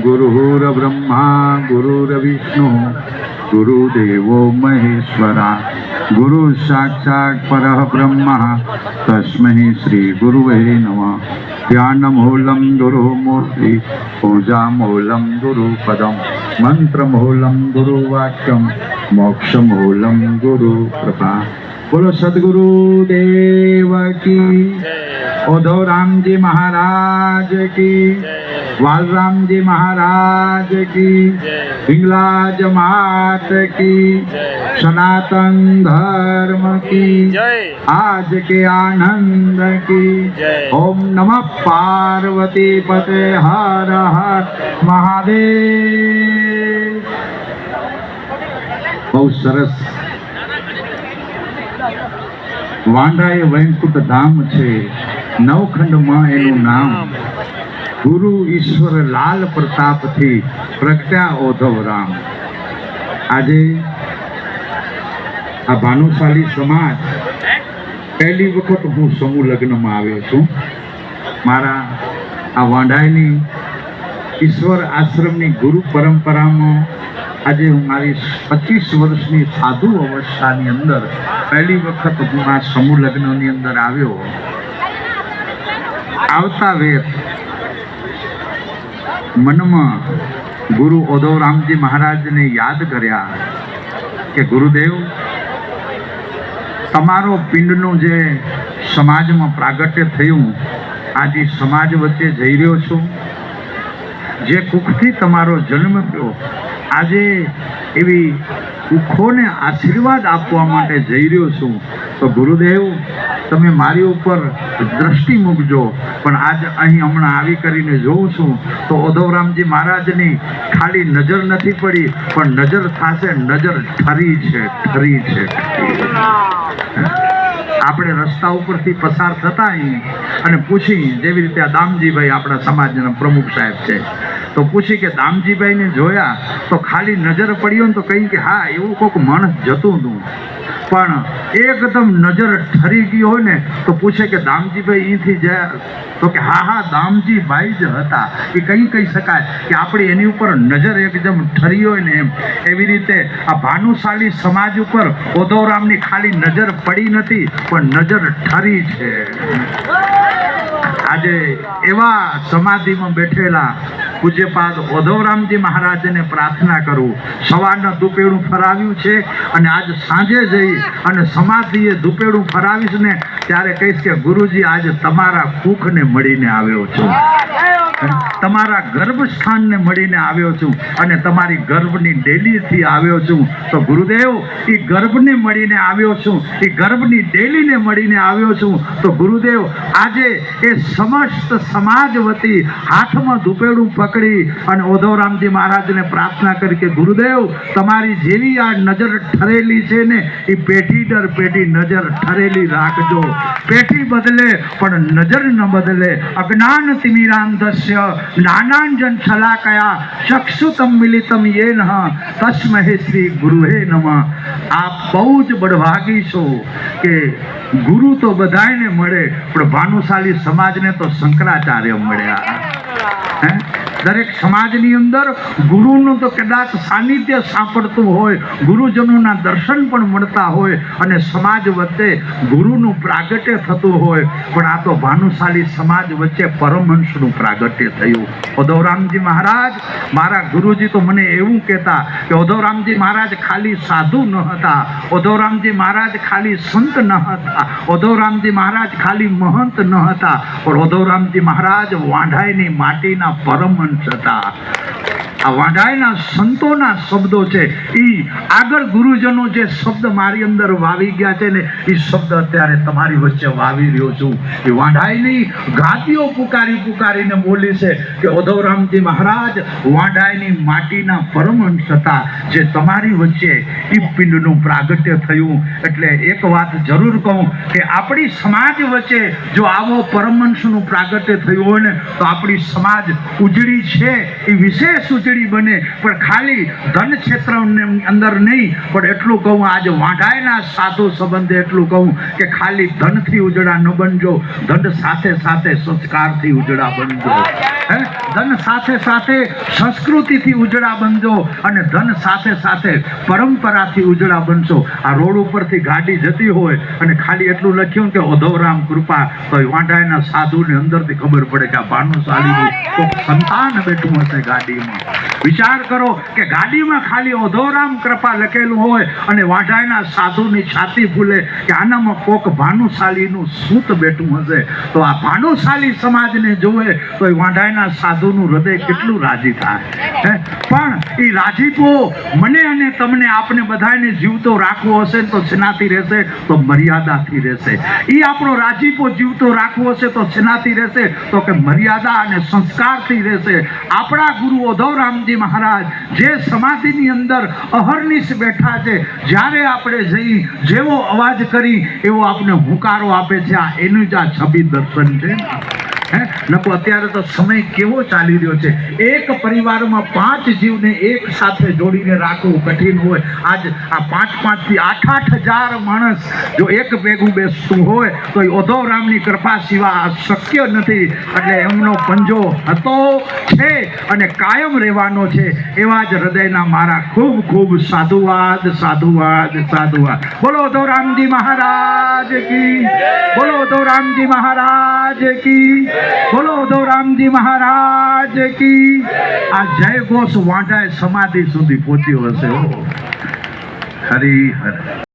ગુરુર્બ્રહ્મા ગુરુર્વિષ્ણુ ગુરુદેવો મહેશ્વરા ગુરુ સાક્ષાત પરઃ બ્રહ્મા તસ્મૈ શ્રી ગુરુવે નમઃ ધ્યાનમૂલમ ગુરુમૂર્તિ પૂજામૂલમ ગુરુપદમ મંત્રમૂલમ ગુરુવાક્યમ મોક્ષમૂલમ ગુરુ કૃપા બોલો સદગુરુ દેવ કી ઉદ્ધવ રામજી મહારાજ કી વાલરામજી મહારાજ કી હિંગલાજ માત કી સનાતન ધર્મ કી આજ કે આનંદ કી ઓમ નમઃ પાર્વતી પતે હર હર મહાદેવ. બહુ સરસ. વાંડા એ વૈકુંઠ ધામ છે. નવખંડમાં એનું નામ. ગુરુ ઈશ્વર લાલ પ્રતાપથી પ્રગટ્યા ઓધવ રામ. આજે આ ભાનુશાલી સમાજ પહેલી વખત હું સમૂહ લગ્નમાં આવ્યો છું. મારા આ વાંઢાઈની ઈશ્વર આશ્રમની ગુરુ પરંપરામાં આજે હું મારી પચીસ વર્ષની સાધુ અવસ્થાની અંદર પહેલી વખત હું આ સમૂહ લગ્નની અંદર આવ્યો. આવતા વેર મનમાં ગુરુ ઓધવરામજી મહારાજને યાદ કર્યા કે ગુરુદેવ, તમારો પિંડનું જે સમાજમાં પ્રાગટ્ય થયું, આજે સમાજ વચ્ચે જઈ રહ્યો છું, જે કુખથી તમારો જન્મ થયો, આજે એવી કુખોને આશીર્વાદ આપવા માટે જઈ રહ્યો છું. તો ગુરુદેવ, તમે મારી ઉપર દ્રષ્ટિ મૂકજો. પણ આજ અહીં હમણાં આવી કરીને જોઉં છું. તો ઓધવરામજી મહારાજની ખાલી નજર નથી પડી, પણ નજર થશે, નજર ઠરી છે ઠરી છે. આપણે રસ્તા ઉપરથી પસાર થતા અને પૂછી, જેવી રીતે આ દામજીભાઈ આપણા સમાજના પ્રમુખ સાહેબ છે. તો પૂછી કે દામજીભાઈને જોયા તો ખાલી નજર પડ્યો ને તો કહી કે હા, એવું કોઈક માણસ જતું હતું. પણ એકદમ નજર ઠરી ગઈ હોય ને તો પૂછે કે દામજીભાઈ અહીંથી જ્યાં તો કે હા હા, દામજીભાઈ જ હતા. એ કંઈ કહી શકાય કે આપણી એની ઉપર નજર એકદમ ઠરી હોય ને એમ. એવી રીતે આ ભાનુશાળી સમાજ ઉપર ઉદ્ધવરામની ખાલી નજર પડી નથી, પણ નજર ઠરી છે. આજે એવા સમાધિમાં બેઠેલા પૂજ્યપાદ ઓધવરામજી મહારાજને પ્રાર્થના કરું. સવારના દુપેડું ફરાવ્યું છે અને આજ સાંજે જઈ અને સમાધિએ દુપેડું ફરાવીશ ને ત્યારે કહીશ કે ગુરુજી, આજે તમારા કુખને મળીને આવ્યો છું. તમારા ગર્ભસ્થાનને મળીને આવ્યો છું અને તમારી ગર્ભની ડેલીથી આવ્યો છું. તો ગુરુદેવ એ ગર્ભને મળીને આવ્યો છું. એ ગર્ભની ડેલીને મળીને આવ્યો છું. તો ગુરુદેવ, આજે એ સમસ્ત સમાજ વતી હાથમાં ધૂપેડું પકડી અને ઓધવરામજી મહારાજને પ્રાર્થના કરી કે, ગુરુદેવ, તમારી જેવી આ નજર ઠરેલી છે ને એ પેઢી દર પેઢી નજર ઠરેલી રાખજો. પેઢી બદલે, પણ નજર ન બદલે. અજ્ઞાન તિમિરાંધસ્ય જ્ઞાનાંજન છલાકયા ચક્ષુતમ મિલિતમ યેન તસ્મહે શ્રી ગુરુહે નમ આપ બહુ જ બળભાગી છો કે ગુરુ તો બધાને મળે પણ ભાનુશાલી સમાજને તો શંકરાચાર્ય મળ્યા હે? દરેક સમાજની અંદર ગુરુનું તો કદાચ સાનિધ્ય સાંપડતું હોય, ગુરુજનોના દર્શન પણ મળતા હોય અને સમાજ વચ્ચે ગુરુનું પ્રાગટ્ય થતું હોય, પણ આ તો ભાનુશાલી સમાજ વચ્ચે પરમહંસનું પ્રાગટ્ય થયું. ઉદ્ધવરામજી મહારાજ, મારા ગુરુજી તો મને એવું કહેતા કે ઉદ્ધવરામજી મહારાજ ખાલી સાધુ ન હતા, ઉદ્ધવરામજી મહારાજ ખાલી સંત ન હતા, ઉદ્ધવરામજી મહારાજ ખાલી મહંત ન હતા, પણ ઉદ્ધવરામજી મહારાજ વાંઢાઈની માટીના પરમહંસ હતા આ વાંઢાઈના સંતોના શબ્દો છે. એ આગળ ગુરુજનો જે શબ્દ મારી અંદર વાવી ગયા છે ને એ શબ્દ અત્યારે તમારી વચ્ચે વાવી રહ્યો છું. એ વાંઢાઈની ગાદીઓ પુકારી પુકારીને બોલી છે કે ઉદ્ધવરામજી મહારાજ વાંઢાઈની માટીના પરમહંસ હતા જે તમારી વચ્ચે એ પિંડનું પ્રાગટ્ય થયું. એટલે એક વાત જરૂર કહું કે, આપણી સમાજ વચ્ચે જો આવો પરમહંસનું પ્રાગટ્ય થયું હોય ને, તો આપણી સમાજ ઉજળી છે. એ વિશેષ ઉજળી ઉજળી બને, પણ ખાલી ધન ક્ષેત્રની અંદર નહીં, પણ એટલું કહું આજે વાંઢાયના સાધુ સંબંધે એટલું કહું કે ખાલી ધનથી ઉજળા ન બનજો, ધન સાથે સાથે સંસ્કારથી ઉજળા બનજો. ધન સાથે સાથે સંસ્કૃતિથી ઉજળા બનજો અને ધન સાથે સાથે પરંપરાથી ઉજળા બનશો. આ રોડ ઉપરથી ગાડી જતી હોય અને ખાલી એટલું લખ્યું કે ઓધવરામ કૃપા તો વાંઢાયના સાધુને અંદરથી ખબર પડે કે આ ભાનુશાલીનું કોઈક સંતાન બેઠું હશે ગાડીમાં. વિચાર કરો કે ગાડીમાં ખાલી ઓધોરામ કૃપા લખેલું હોય અને વાંઢાયના સાધુની છાતી ફૂલે કે આનામાં કોક ભાનુશાલીનું સૂત બેઠું હશે. તો આ ભાનુશાલી સમાજને જોવે તો એ વાંઢાયના સાધુનું હૃદય કેટલું રાજી થાય. પણ એ રાજીપો મને અને તમને આપને બધાને જીવતો રાખવો હશે તો છનાતી રહેશે તો મર્યાદાથી રહેશે. એ આપણો રાજીપો જીવતો રાખવો હશે તો છનાતી રહેશે તો કે મર્યાદા અને સંસ્કારથી રહેશે. આપણા ગુરુ ઉદ્ધવરામજી મહારાજ જે સમાધિની અંદર અહર્નિશ બેઠા છે, જ્યારે આપણે જઈ જેવો અવાજ કરી એવો આપણે હુંકારો આપે છે. આ એનું જ આ છબી દર્શન છે. નકો અત્યારે તો સમય કેવો ચાલી રહ્યો છે? એક પરિવારમાં પાંચ જીવને એક સાથે જોડીને રાખવું કઠિન હોય. આજ આ પાંચ પાંચથી આઠ આઠ હજાર માણસ જો એક ભેગું બેસતું હોય, તો એ ઉદ્ધવરામની કૃપા સિવાય આ શક્ય નથી. એટલે એમનો પંજો હતો, છે અને કાયમ રહેવાનો છે. એવા જ હૃદયના મારા ખૂબ ખૂબ સાધુવાદ સાધુવાદ સાધુવાદ. બોલો ઉદ્ધવરામજી મહારાજ કી. બોલો ઉદ્ધવરામજી મહારાજ કી, બોલો ઉદ્ધવરામજી મહારાજ કી. આ જય ઘોષ વાંઢાએ સમાધિ સુધી પહોંચ્યો હશે. હરી હર